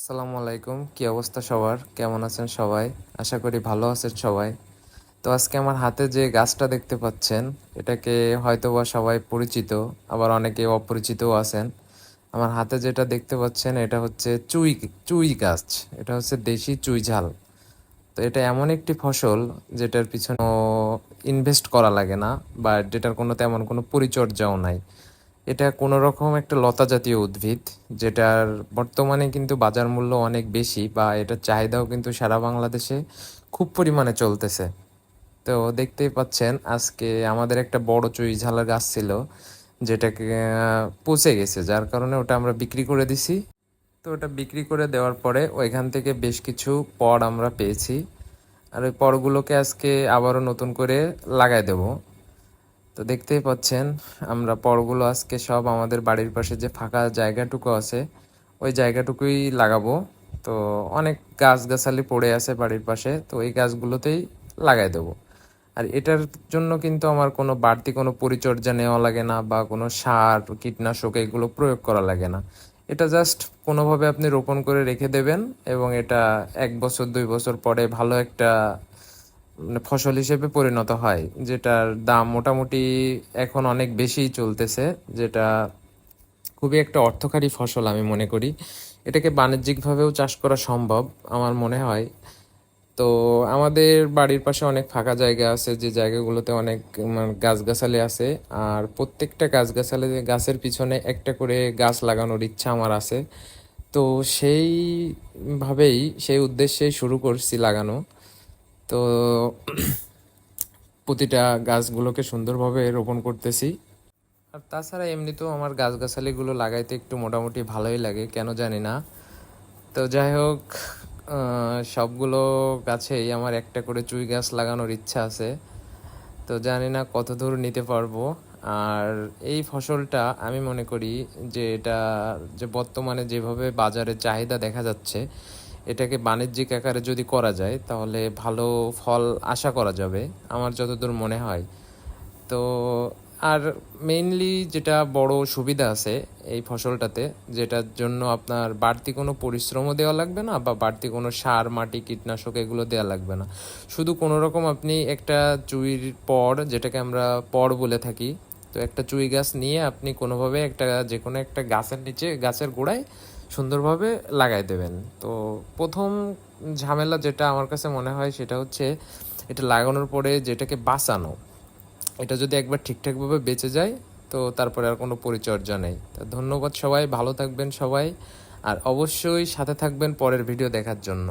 আসসালামু আলাইকুম। কি অবস্থা সবার? কেমন আছেন সবাই? আশা করি ভালো আছেন সবাই। তো আজকে আমার হাতে যে গাছটা দেখতে পাচ্ছেন, এটাকে হয়তোবা সবাই পরিচিত, আবার অনেকে অপরিচিতও আছেন। আমার হাতে যেটা দেখতে পাচ্ছেন, এটা হচ্ছে চুই চুই গাছ। এটা হচ্ছে দেশি চুই ঝাল। তো এটা এমন একটি ফসল যেটার পিছনে ইনভেস্ট করা লাগে না, বা যেটার কোনো তেমন কোনো পরিচর্যাও নাই। এটা কোনো রকম একটা লতা জাতীয় উদ্ভিদ, যেটার বর্তমানে কিন্তু বাজার মূল্য অনেক বেশি বা এটার চাহিদাও কিন্তু সারা বাংলাদেশে খুব পরিমাণে চলতেছে। তো দেখতেই পাচ্ছেন, আজকে আমাদের একটা বড় চুই ঝালের গাছ ছিল, যেটাকে পচে গেছে, যার কারণে ওটা আমরা বিক্রি করে দিছি। তো ওটা বিক্রি করে দেওয়ার পরে ওইখান থেকে বেশ কিছু পড আমরা পেয়েছি। আর ওই পড়গুলোকে আজকে আবারও নতুন করে লাগাই দেব। তো দেখতেই পাচ্ছেন, আমরা পরগুলো আজকে সব আমাদের বাড়ির পাশে যে ফাঁকা জায়গাটুকু আছে, ওই জায়গাটুকুই লাগাবো। তো অনেক গাছগাছালি পড়ে আছে বাড়ির পাশে, তো ওই গাছগুলোতেই লাগাই দেবো। আর এটার জন্য কিন্তু আমার কোনো বাড়তি কোনো পরিচর্যা নেওয়া লাগে না বা কোনো সার, কীটনাশক এগুলো প্রয়োগ করা লাগে না। এটা জাস্ট কোনোভাবে আপনি রোপণ করে রেখে দেবেন এবং এটা এক বছর, দুই বছর পরে ভালো একটা ফসল হিসেবে পরিণত হয় যেটার দাম মোটামুটি এখন অনেক বেশিই চলতেছে যেটা খুবই একটা অর্থকারী ফসল আমি মনে করি। এটাকে বাণিজ্যিকভাবেও চাষ করা সম্ভব আমার মনে হয়। তো আমাদের বাড়ির পাশে অনেক ফাঁকা জায়গা আছে যে জায়গাগুলোতে অনেক মানে, গাছগাছালি আছে আর প্রত্যেকটা গাছগাছালি গাছের পিছনে একটা করে গাছ লাগানোর ইচ্ছা আমার আছে। তো সেইভাবেই সেই উদ্দেশ্যেই শুরু করছি লাগানো। তো প্রতিটা গাছগুলোকে সুন্দরভাবে রোপণ করতেছি। আর তাছাড়া এমনিতেও আমার গাছগাছালিগুলো লাগাইতে একটু মোটামুটি ভালোই লাগে, কেন জানি না। তো যাই হোক সবগুলো গাছেই আমার একটা করে চুই গাছ লাগানোর ইচ্ছা আছে। তো জানি না কত দূর নিতে পারব। আর এই ফসলটা আমি মনে করি যে এটা যে বর্তমানে যেভাবে বাজারে চাহিদা দেখা যাচ্ছে এটাকে বাণিজ্যিক আকারে যদি করা যায়, তাহলে ভালো ফল আশা করা যাবে, আমার যতদূর মনে হয়। তো আর মেইনলি যেটা বড় সুবিধা আছে এই ফসলটাতে, যেটার জন্য আপনার বাড়তি কোনো পরিশ্রমও দেওয়া লাগবে না, বা বাড়তি কোনো সার, মাটি, কীটনাশক এগুলো দেওয়া লাগবে না। শুধু কোনো রকম আপনি একটা চুইর পর, যেটাকে আমরা পর বলে থাকি, তো একটা চুই গাছ নিয়ে আপনি কোনোভাবে একটা যে কোনো একটা গাছের নিচে, গাছের গোড়ায় সুন্দরভাবে লাগাই দেবেন। তো প্রথম ঝামেলা যেটা আমার কাছে মনে হয় সেটা হচ্ছে এটা লাগানোর পরে যেটাকে বাঁচানো, এটা যদি একবার ঠিকঠাকভাবে বেঁচে যায়, তো তারপরে আর কোনো পরিচর্যা নেই। তা ধন্যবাদ সবাই, ভালো থাকবেন সবাই, আর অবশ্যই সাথে থাকবেন পরের ভিডিও দেখার জন্য।